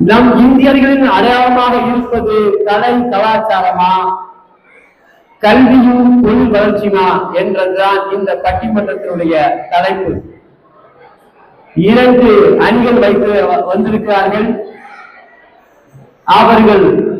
நம் இந்தியர்களின் அடையாளமாக இருப்பது கலை கலாச்சாரமா? கல்வியும் தொழில் வளர்ச்சியுமா? என்றதுதான் இந்த பட்டிமன்றத்தினுடைய தலைப்பு. இரண்டு அணிகள் வைத்து வ- வந்திருக்கிறார்கள். அவர்கள்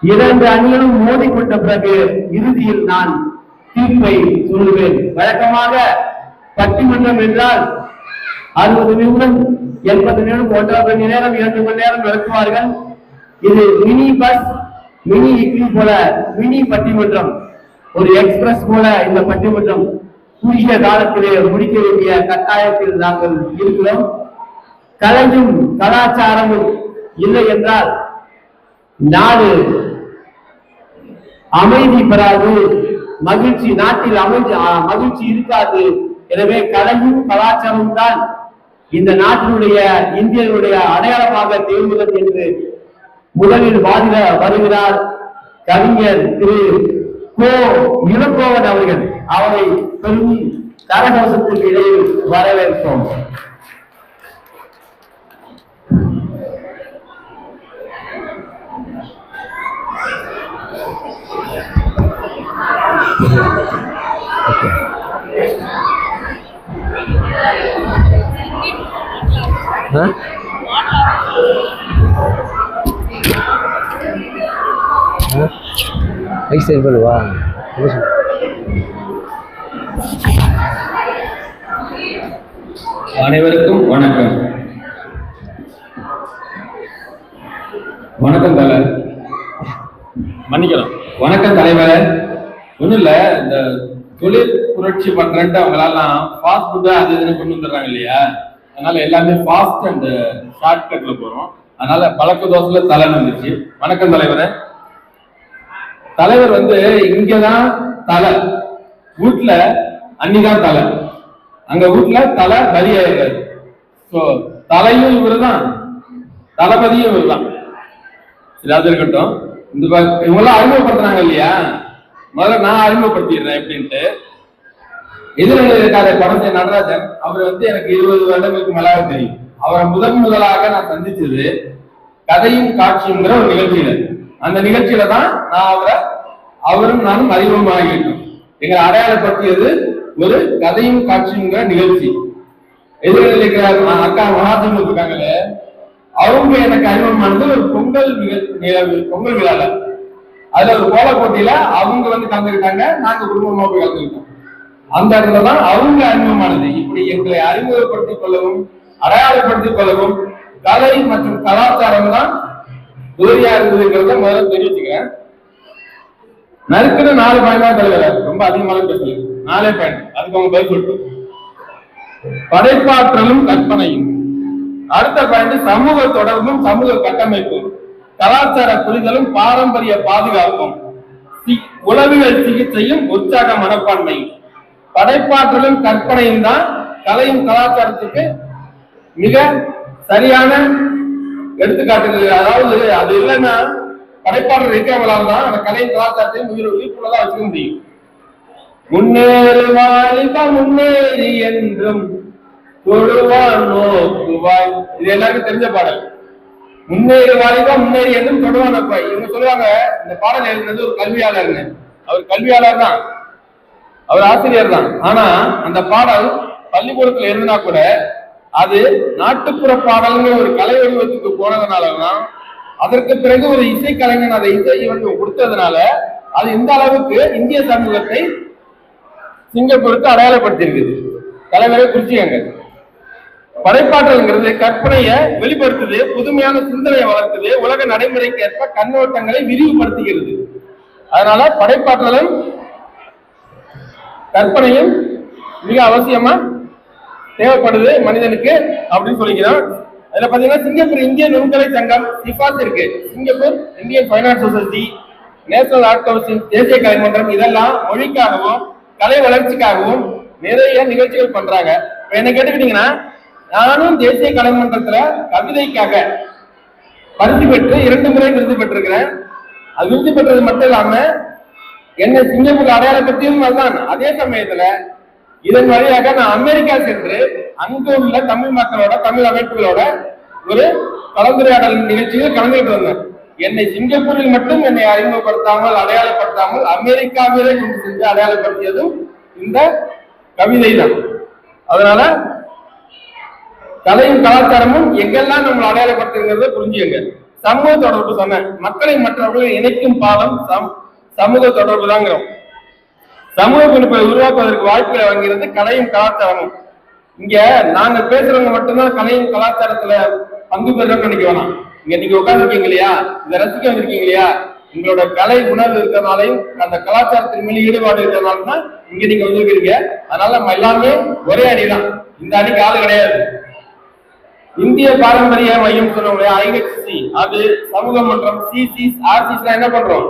இரண்டு அணிகளும் மோதிக்கொண்ட பிறகு இறுதியில் நான் தீர்ப்பை சொல்லுவேன். வழக்கமாக பட்டிமன்றம் என்றால் அறுபது நிமிடம் எண்பது நிமிடம் ஒன்றரை மணி நேரம் இரண்டு மணி நேரம் நடத்துவார்கள். இது மினி பஸ் மினி இட்லி போல மினி பட்டிமன்றம். ஒரு எக்ஸ்பிரஸ் போல இந்த பட்டிமன்றம் குறுகிய காலத்திலே முடிக்க வேண்டிய கட்டாயத்தில் நாங்கள் இருக்கிறோம். கலையும் கலாச்சாரமும் இல்லை என்றால் நாடு அமைதி பெறாது மகிழ்ச்சி நாட்டில் அமைதி மகிழ்ச்சி இருக்காது. எனவே கலையும் கலாச்சாரமும் தான் இந்த நாட்டினுடைய இந்தியர்களுடைய அடையாளமாக திகழ்கிறது என்று முதலில் வாதிட வருகிறார் கவிஞர் திரு கோ இளங்கோவன் அவர்கள். அவரை பெரும் கரகோஷத்திற்கு இடையில் வரவேற்போம் வயசு பண்ணுவா அனைவருக்கும் வணக்கம். வணக்கம் தலைவர் மன்னிக்கலாம். வணக்கம் தலைவர். ஒண்ணும் இல்ல இந்த தொழில் புரட்சி பண்றேன்ட்டு அவங்களாலாம் ஃபாஸ்ட் ஃபுட்டு அது இதுன்னு கொண்டு வந்துடுறாங்க இல்லையா? அதனால எல்லாமே ஃபாஸ்ட் அண்ட் ஷார்ட் கட்ல போறோம். அதனால பழக்க தோசையில தலை வந்துச்சு வணக்கம் தலைவரே. தலைவர் வந்து இங்கதான் தலை. வீட்டுல அன்னிதான் தலை. அங்க வீட்டுல தலை பலியாயிருக்காரு ஸோ தலையும் இவருதான். தளபதியும் இவருதான். சரி அது இருக்கட்டும். இந்த இவங்கெல்லாம் அறிமுகப்படுத்துறாங்க இல்லையா? முதல்ல நான் அறிமுகப்படுத்திடுறேன் எப்படின்ட்டு. எதிரில் இருக்காத படத்தை நடராஜன். அவர் வந்து எனக்கு இருபது வருடங்களுக்கு மேலாக தெரியும். அவரை முதன் முதலாக நான் சந்திச்சது கதையும் காட்சியுங்கிற ஒரு நிகழ்ச்சியில. அந்த நிகழ்ச்சியில தான் நான் அவரை அவரும் நானும் அறிமுகமாகிட்டோம் எங்களை அடையாளப்படுத்தியது ஒரு கதையும் காட்சியுங்கிற நிகழ்ச்சி. எதிரில் இருக்கிற அக்கா மகாத்மா இருக்காங்களே அவங்க எனக்கு அறிமுகமானது ஒரு பொங்கல் நிகழ்வு- பொங்கல் விழால. அதுல ஒரு கோல போட்டியில அவங்க வந்து கலந்துருக்காங்க நாங்க குடும்பமா போய் கலந்துருக்கோம் அந்த இடத்துல தான் அவங்க அறிமுகமானது. இப்படி எங்களை அறிமுகப்படுத்திக் கொள்ளவும் அடையாளப்படுத்திக் கொள்ளவும் கலை மற்றும் கலாச்சாரம் தான் உதவியா இருந்ததுங்கிறத முதல்ல தெரிவிச்சுக்கிறேன் நறுக்குன்னு நாலு பாயிண்ட் தான் தலைவர் ரொம்ப அதிகமாக பேசல. நாலே பாயிண்ட் அதுக்கு அவங்க பதில் சொல்லிட்டு படைப்பாற்றலும் கற்பனையும். அடுத்த பாயிண்ட் சமூக தொடர்பும் சமூக கட்டமைப்பும். கலாச்சார புரிதலும் பாரம்பரிய பாதுகாப்பும். சி- உளவியல் சிகிச்சையும் உற்சாக மனப்பான்மையும். படைப்பாற்றலும் கற்பனையும் தான் கலையும் கலாச்சாரத்துக்கு மிக சரியான எடுத்துக்காட்டுகள் அதாவது அது இல்லைன்னா படைப்பாளர் இருக்கிறவங்களால தான் அந்த கலையின் கலாச்சாரத்தையும் உயிர் உயிர்ப்புள்ளதா வச்சுக்க முடியும். முன்னேறு வாலிப முன்னேறி என்றும் தொழுவான் நோக்குவாய். இது எல்லாருக்கும் தெரிஞ்ச பாடல். முன்னேறு வாலிபா முன்னேறி என்றும் தொடுவான் நோக்குவாய். இவங்க சொல்லுவாங்க இந்த பாடல் எழுதுனது ஒரு கல்வியாளர்னு. அவர் கல்வியாளர் தான். அவர் ஆசிரியர் தான். ஆனா அந்த பாடல் பள்ளிக்கூடத்தில் எழுதினா கூட அது நாட்டுப்புற பாடல்கள் ஒரு கலை வடிவத்துக்கு போனதுனாலதான் அதற்கு பிறகு ஒரு இசைக்கலைஞன் அதை இசை வடிவம் கொடுத்ததுனால அது இந்த அளவுக்கு இந்திய சமூகத்தை சிங்கப்பூருக்கு அடையாளப்படுத்தியிருக்குது. தலைவரை குறிச்சிக்கங்க படைப்பாற்றல்ங்கிறது கற்பனையை வெளிப்படுத்துது புதுமையான சிந்தனையை வளர்க்குது உலக நடைமுறைக்கு ஏற்ப கண்ணோட்டங்களை விரிவுபடுத்துகிறது. அதனால படைப்பாற்றலும் கற்பனையும் மிக அவசியமா தேவைப்படுது மனிதனுக்கு அப்படின்னு சொல்லிக்கிறோம் அதுல பாத்தீங்கன்னா சிங்கப்பூர் இந்திய நுண்கலை சங்கம் சிபாஸ் இருக்கு. Singapore Indian Finance Society National Art Council தேசிய கலைமன்றம் இதெல்லாம் மொழிக்காகவும் கலை வளர்ச்சிக்காகவும் நிறைய நிகழ்ச்சிகள் பண்றாங்க. இப்ப என்ன கேட்டுக்கிட்டீங்கன்னா நானும் தேசிய கலைமன்றத்துல கவிதைக்காக பரிசு பெற்று இரண்டு முறை விருது பெற்றிருக்கிறேன். அது விருது பெற்றது மட்டும் இல்லாம என்ன சிங்கப்பூர் அடையாளப்படுத்தியும் அதுதான். அதே சமயத்துல இதன் வழியாக நான் அமெரிக்கா சென்று அங்கு உள்ள தமிழ் மக்களோட தமிழ் அமைப்புகளோட ஒரு கலந்துரையாடல் நிகழ்ச்சியில் கலந்துகிட்டு வந்தேன். என்னை சிங்கப்பூரில் மட்டும் என்னை அறிமுகப்படுத்தாமல் அடையாளப்படுத்தாமல் அமெரிக்காவிலே கொண்டு சென்று அடையாளப்படுத்தியதும் இந்த கவிதை தான் அதனால கலையும் கலாச்சாரமும் எங்கெல்லாம் நம்ம அடையாளப்படுத்துங்கிறத புரிஞ்சுங்க சமூக தொடர்பு சொன்னேன். மக்களை மற்றவர்களை இணைக்கும் பாலம் சம்- சமூக தொடர்பு தாங்கிறோம் சமூக பிணைப்பை உருவாக்குவதற்கு வாய்ப்புகளை வழங்குகிறது கலையும் கலாச்சாரமும். இங்க நாங்க பேசுறவங்க மட்டும்தான் கலையும் கலாச்சாரத்துல பங்கு பெறணும்னு நினைக்க வேணாம். இங்க நீங்க உட்கார்ந்துருக்கீங்க இல்லையா? இதை ரசிக்க வந்திருக்கீங்க இல்லையா? உங்களோட கலை உணர்வு இருக்கிறதுனாலையும் அந்த கலாச்சாரத்தின் மேல ஈடுபாடு இருக்கிறதுனால தான் இங்க நீங்க வந்திருக்கீங்க. அதனால நம்ம எல்லாருமே ஒரே அணிதான் இந்த அணிக்கு ஆள் கிடையாது. இந்திய பாரம்பரிய மையம் சொன்னவங்க ஐஹெச்சி. அது சமூக மன்றம் சிசிஸ் ஆர்சிஸ் என்ன பண்றோம்?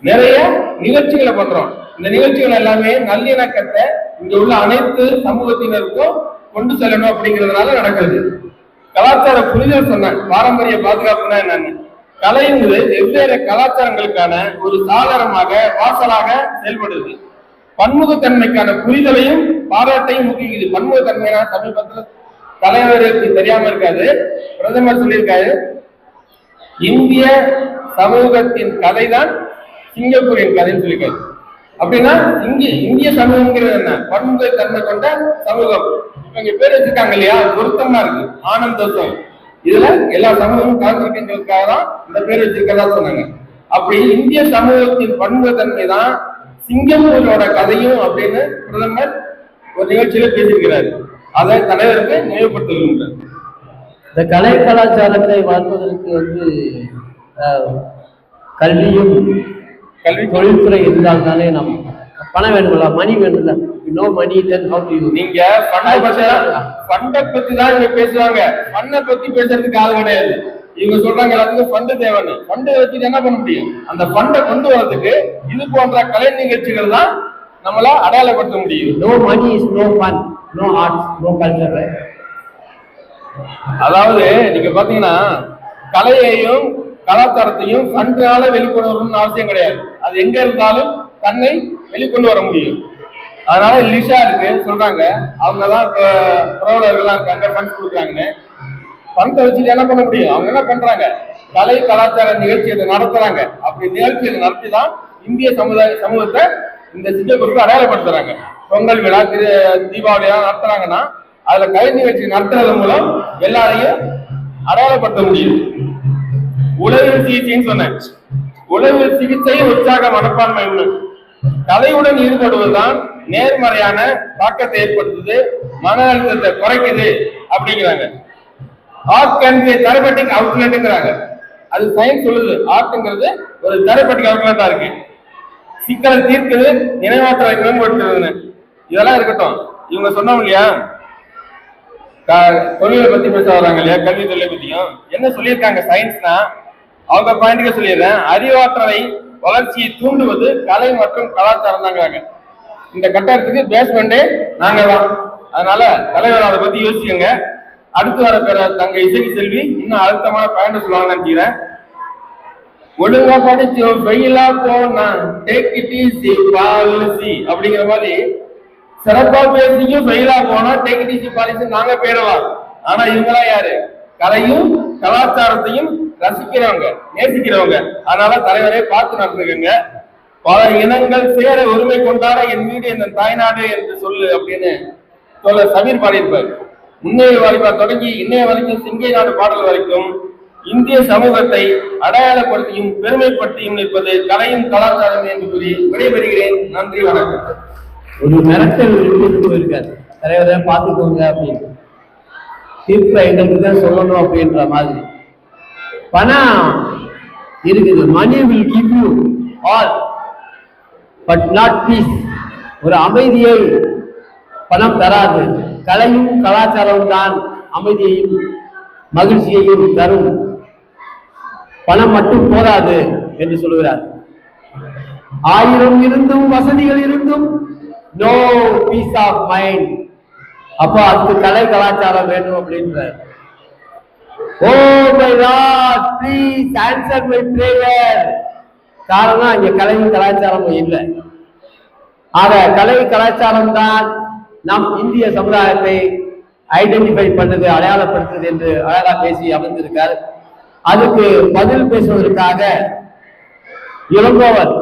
நிறைய நிகழ்ச்சிகளை பண்றோம். இந்த நிகழ்ச்சிகள் எல்லாமே நல்லிணக்கத்தை இங்க உள்ள அனைத்து சமூகத்தினருக்கும் கொண்டு செல்லணும் அப்படிங்கிறதுனால நடக்கிறது. கலாச்சார புரிதல் சொன்னேன். பாரம்பரிய பாதுகாப்புனா என்னன்னு. கலை என்பது வெவ்வேறு கலாச்சாரங்களுக்கான ஒரு சாளரமாக வாசலாக செயல்படுது. பன்முகத்தன்மைக்கான புரிதலையும் பாராட்டையும் முக்கியது பன்முகத்தன்மைனா சமீபத்தில் தலைவருக்கு தெரியாம இருக்காது. பிரதமர் சொல்லியிருக்காரு இந்திய சமூகத்தின் கதை தான் சிங்கப்பூரின் கதைன்னு சொல்லியிருக்காரு. அப்படின்னா இங்க இந்திய சமூகங்கிறது என்ன? பன்முகத்தன்மை கொண்ட சமூகம். இவங்க பேர் வச்சிருக்காங்க இல்லையா? பொருத்தமா இருக்கு. ஆனந்தத்துவம் இதுல எல்லா சமூகமும் கலந்துருக்குங்கிறதுக்காக தான் இந்த பேர் வச்சிருக்கதா சொன்னாங்க. அப்படி இந்திய சமூகத்தின் பன்முகத்தன்மை தான் சிங்கப்பூரோட கதையும் அப்படின்னு பிரதமர் ஒரு நிகழ்ச்சியில பேசியிருக்கிறாரு. அதை தலைவருக்கு நினைவுபடுத்துகின்றார் இந்த கலை கலாச்சாரத்தை வாழ்வதற்கு வந்து கல்வியும் கல்வி தொழில்துறை இருந்தால்தானே நம்ம பணம் வேணும்ல மணி வேணும்ல? No money then how to நீங்க ஃபண்ட பத்தி ஃபண்ட பத்தி தான் இவங்க பேசுவாங்க. ஃபண்ட பத்தி பேசுறதுக்கு ஆள் கிடையாது. இவங்க சொல்றாங்க எல்லாத்துக்கும் ஃபண்டு தேவைன்னு. ஃபண்டு வச்சுட்டு என்ன பண்ண முடியும்? அந்த ஃபண்டை கொண்டு வரதுக்கு இது போன்ற கலை நிகழ்ச்சிகள் தான் நம்மள அடையாளப்படுத்த முடியும். No money is no fun no arts no culture அதாவது நீங்க பாத்தீங்கன்னா கலையையும் கலாச்சாரத்தையும் ஃபண்டால வெளிக்கொண்டு வரணும்னு அவசியம் கிடையாது. அது எங்க இருந்தாலும் தன்னை வெளிக்கொண்டு வர முடியும். அதனால லிஷா இருக்கு சொல்றாங்க. அவங்க தான் புரோடர்கள்லாம் இருக்காங்க ஃபண்ட்ஸ் கொடுக்குறாங்கன்னு. பணத்தை வச்சுட்டு என்ன பண்ண முடியும்? அவங்க என்ன பண்றாங்க? கலை கலாச்சார நிகழ்ச்சி இதை நடத்துறாங்க. அப்படி நிகழ்ச்சியை நடத்தி தான் இந்திய சமுதாய சமூகத்தை இந்த சிங்கப்பூருக்கு அடையாளப்படுத்துறாங்க. பொங்கல் விழா திரு தீபாவளி எல்லாம் நடத்துறாங்கன்னா அதுல கலை நிகழ்ச்சி நடத்துறது மூலம் எல்லாரையும் அடையாளப்படுத்த முடியும். உளவியல் சிகிச்சைன்னு சொன்னேன். உளவியல் சிகிச்சை உற்சாக மனப்பான்மை உண்டு கலையுடன் ஈடுபடுவதுதான் நேர்மறையான தாக்கத்தை ஏற்படுத்துது மன அழுத்தத்தை குறைக்குது அப்படிங்கிறாங்க. ஆர்ட் கேன் பி தெரபட்டிக் அவுட்லெட்ங்கிறாங்க அது சயின்ஸ் சொல்லுது. ஆர்ட்ங்கிறது ஒரு தெரபட்டிக் அவுட்லெட்டா இருக்கு. சிக்கலை தீர்க்குது நினைவாற்றலை மேம்படுத்துறதுன்னு இதெல்லாம் இருக்கட்டும். இவங்க சொன்னோம் இல்லையா? க- தொழிலை பத்தி பேச வராங்க இல்லையா? கல்வி தொழிலை பத்தியும். என்ன சொல்லியிருக்காங்க? சயின்ஸ்னா அவங்க பாயிண்ட்க்கு சொல்லிடுறேன். அறிவாற்றலை வளர்ச்சியை தூண்டுவது கலை மற்றும் கலாச்சாரம் தாங்கிறாங்க இந்த கட்டடத்துக்கு பேஸ்மெண்டே நாங்க தான் அதனால தலைவர் அதை பத்தி யோசிச்சுங்க அடுத்து வர பெற தங்க இசைக்கு செல்வி இன்னும் அழுத்தமான பாயிண்ட் சொல்லுவாங்கன்னு நினைக்கிறேன். ஒழுங்கா படிச்சு வெயிலா போனா டேக் இட் ஈஸி பாலிசி அப்படிங்கிற மாதிரி சிறப்பா பேசியும் வெயிலா போனா டேக் இட் ஈஸி பாலிசி நாங்க போயிடலாம் ஆனா இவங்கெல்லாம் யாரு? கலையும் கலாச்சாரத்தையும் ரசிக்கிறவங்க நேசிக்கிறவங்க. அதனால தலைவரே பார்த்து நடந்துக்கங்க. பல இனங்கள் சேர உரிமை கொண்டாட என் வீடு என் தாய்நாடு என்று சொல்லு அப்படின்னு சொல்ல சமீர் பாடியிருப்பார். முன்னைய வாலிபா தொடங்கி இன்னைய வரைக்கும் சிங்கை நாடு பாடல் வரைக்கும் இந்திய சமூகத்தை அடையாளப்படுத்தியும் பெருமைப்படுத்தியும் நிற்பது கலையும் கலாச்சாரம் என்று கூறி விடைபெறுகிறேன். நன்றி வணக்கம். ஒரு மிரட்டல் போயிருக்காரு. தலைவரை பார்த்துக்கோங்க அப்படின்னு. தீர்ப்பை எங்களுக்கு தான் சொல்லணும் அப்படின்ற மாதிரி. பணம். இருக்குது. Money will give you all but not peace ஒரு அமைதியை பணம் தராது. கலையும் கலாச்சாரமும் தான் அமைதியையும் மகிழ்ச்சியையும் தரும். பணம் மட்டும் போதாது என்று சொல்கிறார் ஆயிரம் இருந்தும் வசதிகள் இருந்தும் நோ பீஸ் ஆஃப் மைண்ட் அப்போ அதுக்கு கலை கலாச்சாரம் வேணும் அப்படின்ற ஓ my lord please answer my காரணம் இங்க கலையும் கலாச்சாரமும் இல்லை. ஆக கலை கலாச்சாரம் தான் நம் இந்திய சமுதாயத்தை ஐடென்டிஃபை பண்ணுது அடையாளப்படுத்துது என்று அழகா பேசி அமர்ந்திருக்கார் அதுக்கு பதில் பேசுவதற்காக இளங்கோவன்